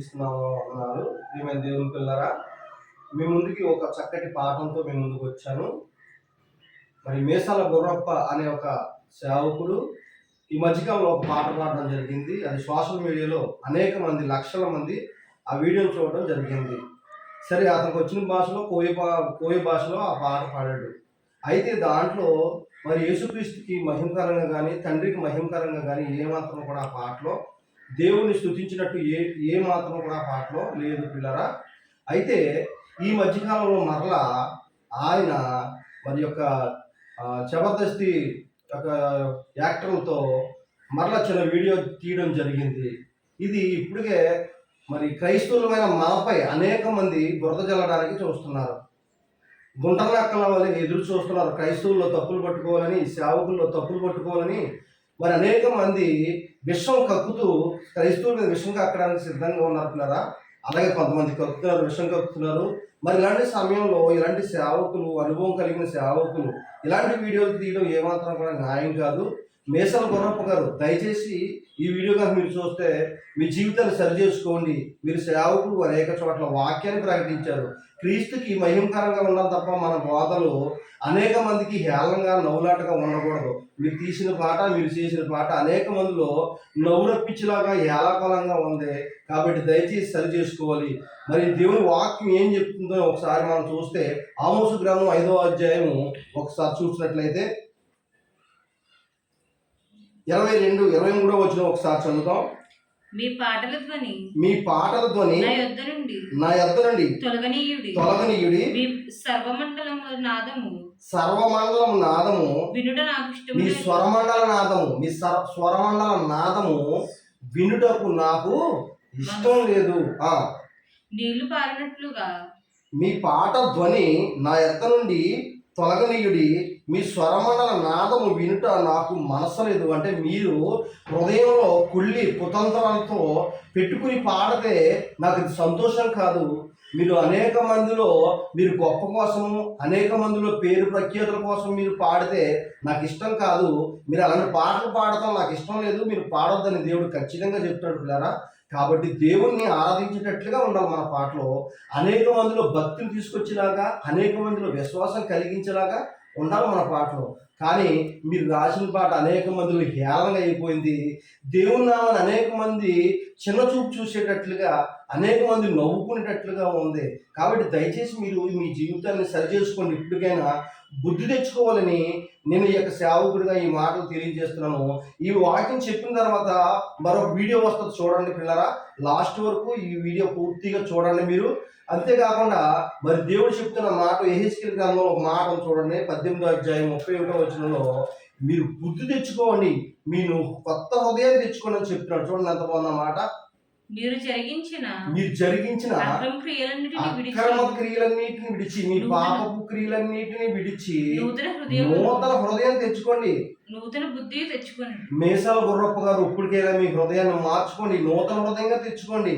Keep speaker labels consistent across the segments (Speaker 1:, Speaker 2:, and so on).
Speaker 1: ఇస్తున్నాను ప్రియమైన దేవుని పిల్లరా? మీ ముందుకి ఒక చక్కటి పాఠంతో మీ ముందుకు వచ్చాను. మరి మేసాల గుర్రప్ప అనే ఒక సేవకుడు ఈ మధ్యకాలంలో ఒక పాట పాడడం జరిగింది. అది సోషల్ మీడియాలో అనేక మంది లక్షల మంది ఆ వీడియో చూడడం జరిగింది. సరే అతనికి వచ్చిన భాషలో కోయ కోయ భాషలో ఆ పాట పాడాడు. అయితే దాంట్లో మరి యేసుక్రీస్తుకి మహిమకరంగా కానీ తండ్రికి మహిమకరంగా కానీ ఏమాత్రం కూడా ఆ పాటలో దేవుని స్థుతించినట్టు ఏ ఏ మాత్రం కూడా పాటలో లేదు పిల్లరా. అయితే ఈ మధ్యకాలంలో మరలా ఆయన మరి యొక్క జబర్దస్తి ఒక యాక్టర్లతో మరలా చిన్న వీడియో తీయడం జరిగింది. ఇది ఇప్పటికే మరి క్రైస్తవులమైన మాపై అనేక మంది బురద జల్లడానికి చూస్తున్నారు. గుంటలక్కల వల్ల ఎదురు చూస్తున్నారు. క్రైస్తవుల్లో తప్పులు పట్టుకోవాలని సేవకుల్లో తప్పులు పట్టుకోవాలని మరి అనేక మంది విషం కక్కుతూ క్రైస్తవుల మీద విషం కక్కడానికి సిద్ధంగా ఉన్నట్టున్నారా అలాగే కొంతమంది కక్కుతున్నారు విషం కక్కుతున్నారు మరి ఇలాంటి సమయంలో ఇలాంటి సేవకులు అనుభవం కలిగిన సేవకులు ఇలాంటి వీడియోలు తీయడం ఏమాత్రం కూడా న్యాయం కాదు. మేసల గుర్రప్ప గారు దయచేసి ఈ వీడియో కనుక మీరు చూస్తే మీ జీవితాన్ని సరి చేసుకోండి. మీరు సేవకులు అనేక చోట్ల వాక్యాన్ని ప్రకటించారు. క్రీస్తుకి మహిమకరంగా ఉండాలి తప్ప మన బోధలు అనేక మందికి హేళంగా నవ్వులాటగా ఉండకూడదు. మీరు తీసిన పాట మీరు చేసిన పాట అనేక మందిలో నవ్వురప్పించేలాగా హేళకలంగా ఉంది. కాబట్టి దయచేసి సరి చేసుకోవాలి. మరి దేవుని వాక్యం ఏం చెప్తుందో ఒకసారి మనం చూస్తే ఆమోసు గ్రామం ఐదో అధ్యాయము ఒకసారి చూసినట్లయితే ఇరవై రెండు ఇరవై మూడో వచ్చిన ఒకసారి చదువుతాం.
Speaker 2: మీ పాటల ధ్వని.
Speaker 1: మీ పాటల ధ్వని
Speaker 2: నా యొద్ద నుండి.
Speaker 1: నా ఎద్ద నుండి.
Speaker 2: తొలగనీయుడి.
Speaker 1: తొలగనీయుడి.
Speaker 2: మీ సర్వమండలము నాదము.
Speaker 1: సర్వమండలం నాదము.
Speaker 2: వినుట నాకు ఇష్టం
Speaker 1: మీ స్వరమండల నాదము. మీ స్వరమండల నాదము వినుటకు నాకు ఇష్టం లేదు. ఆ.
Speaker 2: నీళ్ళు పారినట్లుగా.
Speaker 1: మీ పాట ధ్వని నా ఎత్త నుండి తొలగనీయుడి మీ స్వరమండల నాదము వినుట నాకు మనసలేదు అంటే మీరు హృదయంలో కుళ్ళి కుతంత్రాలతో పెట్టుకుని పాడితే నాకు ఇది సంతోషం కాదు. మీరు అనేక మందిలో మీరు గొప్ప కోసము అనేక మందిలో పేరు ప్రఖ్యాతుల కోసం మీరు పాడితే నాకు ఇష్టం కాదు. మీరు అలాంటి పాటలు పాడటం నాకు ఇష్టం లేదు. మీరు పాడొద్దని దేవుడు ఖచ్చితంగా చెప్తాడు పిల్లరా. కాబట్టి దేవుణ్ణి ఆరాధించేటట్లుగా ఉండవు మన పాటలో. అనేక మందిలో భక్తిని తీసుకొచ్చేలాగా అనేక మందిలో విశ్వాసం కలిగించేలాగా ఉండాలి మన పాటలో. కానీ మీరు రాసిన పాట అనేక మందిలో హేళనగా అయిపోయింది. దేవుని నామని అనేక మంది చిన్న చూపు చూసేటట్లుగా అనేక మంది నవ్వుకునేటట్లుగా ఉంది. కాబట్టి దయచేసి మీరు మీ జీవితాన్ని సరిచేసుకోండి. ఇప్పటికైనా బుద్ధి తెచ్చుకోవాలని నేను ఈ యొక్క సేవకుడిగా ఈ మాటలు తెలియజేస్తున్నాను. ఈ వాక్యం చెప్పిన తర్వాత మరొక వీడియో వస్తుంది చూడండి పిల్లరా. లాస్ట్ వరకు ఈ వీడియో పూర్తిగా చూడండి మీరు. అంతేకాకుండా మరి దేవుడు చెప్తున్న మాట ఎహెచ్కెల్ గ్రంథంలో ఒక మాట చూడండి. పద్దెనిమిదో అధ్యాయం ముప్పై ఒకటో వచ్చినలో మీరు బుద్ధి తెచ్చుకోండి. మీరు కొత్త హృదయాన్ని తెచ్చుకోండి అని చెప్తున్నాడు. చూడండి ఎంత బాగున్న మాట.
Speaker 2: మీరు జరిగించిన
Speaker 1: మీరు జరిగించిన
Speaker 2: అక్రమ క్రియలన్నిటిని విడిచి
Speaker 1: మీ పాపపు క్రియలన్నిటిని విడిచి
Speaker 2: నూతన హృదయం
Speaker 1: నూతన హృదయం తెచ్చుకోండి.
Speaker 2: నూతన బుద్ధి తెచ్చుకొని
Speaker 1: మేసాల గుర్రప్ప గారు ఇప్పటికైనా మీ హృదయాన్ని మార్చుకోండి నూతన హృదయంగా తెచ్చుకోండి.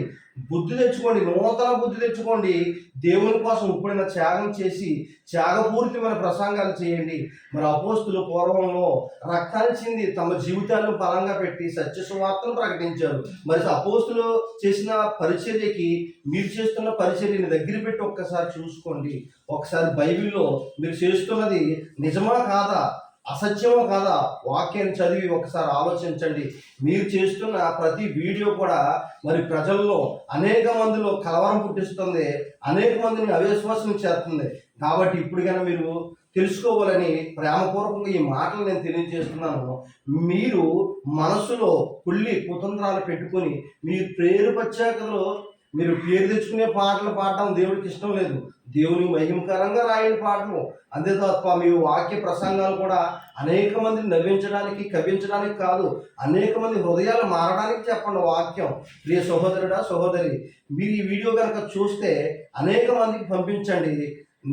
Speaker 1: బుద్ధి తెచ్చుకోండి నూతన బుద్ధి తెచ్చుకోండి. దేవుని కోసం ఇప్పుడైనా త్యాగం చేసి త్యాగపూరితమైన ప్రసంగాలు చేయండి. మరి అపోస్తులు పూర్వంలో రక్తాన్ని చెంది తమ జీవితాలను బలంగా పెట్టి సత్య సువార్తను ప్రకటించారు. మరి అపోస్తులు చేసిన పరిచర్యకి మీరు చేస్తున్న పరిచర్యని దగ్గర పెట్టి ఒక్కసారి చూసుకోండి. ఒకసారి బైబిల్లో మీరు చేస్తున్నది నిజమా కాదా? అసత్యమో కాదా? వాక్యాన్ని చదివి ఒకసారి ఆలోచించండి. మీరు చేస్తున్న ప్రతి వీడియో కూడా మరి ప్రజల్లో అనేక మందిలో కలవరం పుట్టిస్తుంది. అనేక మందిని అవిశ్వాసం చేస్తుంది. కాబట్టి ఇప్పటికైనా మీరు తెలుసుకోవాలని ప్రేమపూర్వకంగా ఈ మాటలు నేను తెలియజేస్తున్నాను. మీరు మనసులో కుళ్ళి కుతంత్రాలు పెట్టుకొని మీ పేరు ప్రత్యేకతలో మీరు పేరు తెచ్చుకునే పాటలు పాడడం దేవుడికి ఇష్టం లేదు. దేవుని మహిమకరంగా రాయని పాటలు. అంతే తప్ప మీ వాక్య ప్రసంగాలు కూడా అనేక మందిని నవ్వించడానికి కవించడానికి కాదు. అనేక మంది హృదయాలు మారడానికి చెప్పండి వాక్యం. ప్రియ సహోదరుడా సహోదరి మీరు ఈ వీడియో కనుక చూస్తే అనేక మందికి పంపించండి.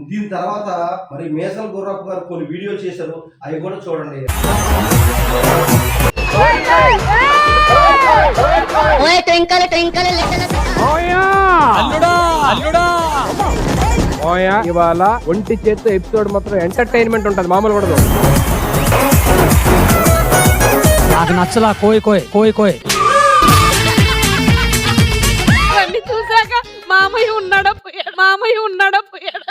Speaker 1: దీని తర్వాత మరి మేసల్ గుర్రప్ప గారు కొన్ని వీడియో చేశారు. అవి కూడా చూడండి.
Speaker 3: ఓయ్ ట్వింకల్ ట్వింకల్ లిటిల్
Speaker 4: ఓయా! ఇవాళ ఒంటి చేత్తో ఎపిసోడ్ మొత్తం ఎంటర్టైన్మెంట్ ఉంటది మామూలు కూడా
Speaker 5: నాకు నచ్చలా కోయ్ కోయ్ కోయ్ కోయ్.
Speaker 3: అవన్నీ
Speaker 5: మామయ్య ఉన్నాడా పోయాడు మామయ్య ఉన్నాడా పోయాడు.